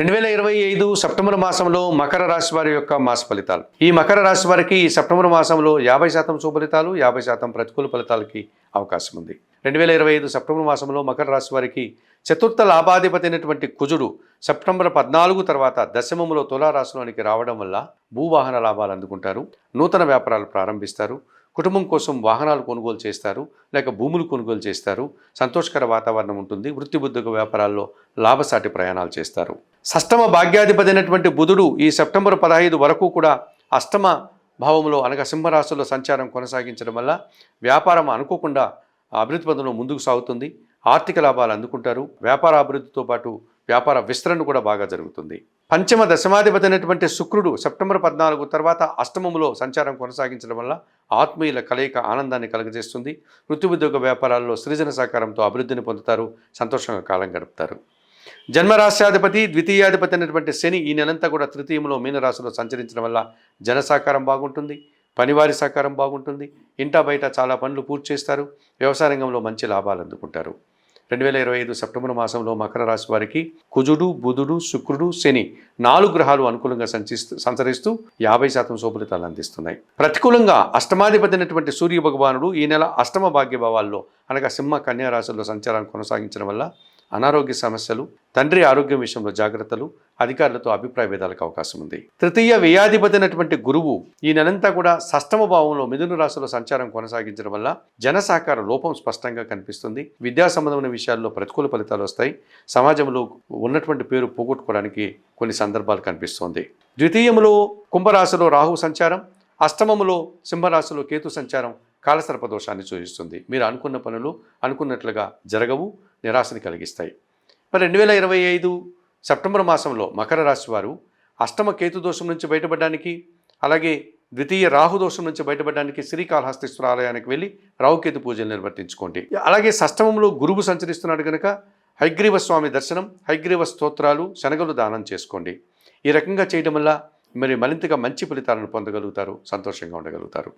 రెండు వేల ఇరవై ఐదు సెప్టెంబర్ మాసంలో మకర రాశి వారి యొక్క మాస ఫలితాలు. ఈ మకర రాశి వారికి ఈ సెప్టెంబర్ మాసంలో యాభై శాతం శుభలితాలు యాభై శాతం ప్రతికూల ఫలితాలకి అవకాశం ఉంది. రెండు వేల ఇరవై ఐదు సెప్టెంబర్ మాసంలో మకర రాశి వారికి చతుర్థ లాభాధిపతి అయినటువంటి కుజుడు సెప్టెంబర్ పద్నాలుగు తర్వాత దశమంలో తులారాశిలోనికి రావడం వల్ల భూవాహన లాభాలు అందుకుంటారు. నూతన వ్యాపారాలు ప్రారంభిస్తారు. కుటుంబం కోసం వాహనాలు కొనుగోలు చేస్తారు. లేక భూములు కొనుగోలు చేస్తారు. సంతోషకర వాతావరణం ఉంటుంది. వృత్తిబుద్ధక వ్యాపారాల్లో లాభసాటి ప్రయాణాలు చేస్తారు. షష్టమ భాగ్యాధిపతి అయినటువంటి బుధుడు ఈ సెప్టెంబర్ పదహైదు వరకు కూడా అష్టమ భావంలో అనగా సింహరాశుల్లో సంచారం కొనసాగించడం వల్ల వ్యాపారం అనుకోకుండా అభివృద్ధి పదంలో ముందుకు సాగుతుంది. ఆర్థిక లాభాలు అందుకుంటారు. వ్యాపార అభివృద్ధితో పాటు వ్యాపార విస్తరణ కూడా బాగా జరుగుతుంది. పంచమ దశమాధిపతి అయినటువంటి శుక్రుడు సెప్టెంబర్ పద్నాలుగు తర్వాత అష్టమములో సంచారం కొనసాగించడం వల్ల ఆత్మీయుల కలయిక ఆనందాన్ని కలుగజేస్తుంది. వృత్తిఉద్యోగ వ్యాపారాల్లో సృజన సహకారంతో అభివృద్ధిని పొందుతారు. సంతోషంగా కాలం గడుపుతారు. జన్మరాశ్యాధిపతి ద్వితీయాధిపతి అయినటువంటి శని ఈ నెలంతా కూడా తృతీయంలో మీనరాశిలో సంచరించడం వల్ల జన సహకారం బాగుంటుంది పనివారి సహకారం బాగుంటుంది ఇంటా బయట చాలా పనులు పూర్తి చేస్తారు వ్యవసాయ రంగంలో మంచి లాభాలు అందుకుంటారు. రెండు వేల ఇరవై ఐదు సెప్టెంబర్ మాసంలో మకర రాశి వారికి కుజుడు బుధుడు శుక్రుడు శని నాలుగు గ్రహాలు అనుకూలంగా సంచిస్తూ సంచరిస్తూ యాభై శాతం శోభలితాలు అందిస్తున్నాయి. ప్రతికూలంగా అష్టమాధిపతి అయినటువంటి సూర్య భగవానుడు ఈ నెల అష్టమ భాగ్యభావాల్లో అనగా సింహ కన్యా రాశుల్లో సంచారాన్ని కొనసాగించడం వల్ల అనారోగ్య సమస్యలు తండ్రి ఆరోగ్యం విషయంలో జాగ్రత్తలు అధికారులతో అభిప్రాయ భేదాలకు అవకాశం ఉంది. తృతీయ వ్యయాధిపతినటువంటి గురువు ఈ నెలంతా కూడా సష్టమ భావంలో మిథున రాశిలో సంచారం కొనసాగించడం వల్ల జనసహకార లోపం స్పష్టంగా కనిపిస్తుంది. విద్యా సంబంధమైన విషయాల్లో ప్రతికూల ఫలితాలు వస్తాయి. సమాజంలో ఉన్నటువంటి పేరు పోగొట్టుకోవడానికి కొన్ని సందర్భాలు కనిపిస్తోంది. ద్వితీయములో కుంభరాశిలో రాహు సంచారం అష్టమములో సింహరాశిలో కేతు సంచారం కాలసర్ప దోషాన్ని సూచిస్తుంది. మీరు అనుకున్న పనులు అనుకున్నట్లుగా జరగవు. నిరాశని కలిగిస్తాయి. మరి రెండు వేల ఇరవై ఐదు సెప్టెంబర్ మాసంలో మకర రాశి వారు అష్టమ కేతు దోషం నుంచి బయటపడడానికి అలాగే ద్వితీయ రాహు దోషం నుంచి బయటపడడానికి శ్రీకాళహస్తీశ్వర ఆలయానికి వెళ్ళి రావుకేతు పూజలు నిర్వర్తించుకోండి. అలాగే సష్టమంలో గురువు సంచరిస్తున్నాడు కనుక హైగ్రీవ స్వామి దర్శనం హైగ్రీవ స్తోత్రాలు శనగలు దానం చేసుకోండి. ఈ రకంగా చేయడం వల్ల మరి మరింతగా మంచి ఫలితాలను పొందగలుగుతారు సంతోషంగా ఉండగలుగుతారు.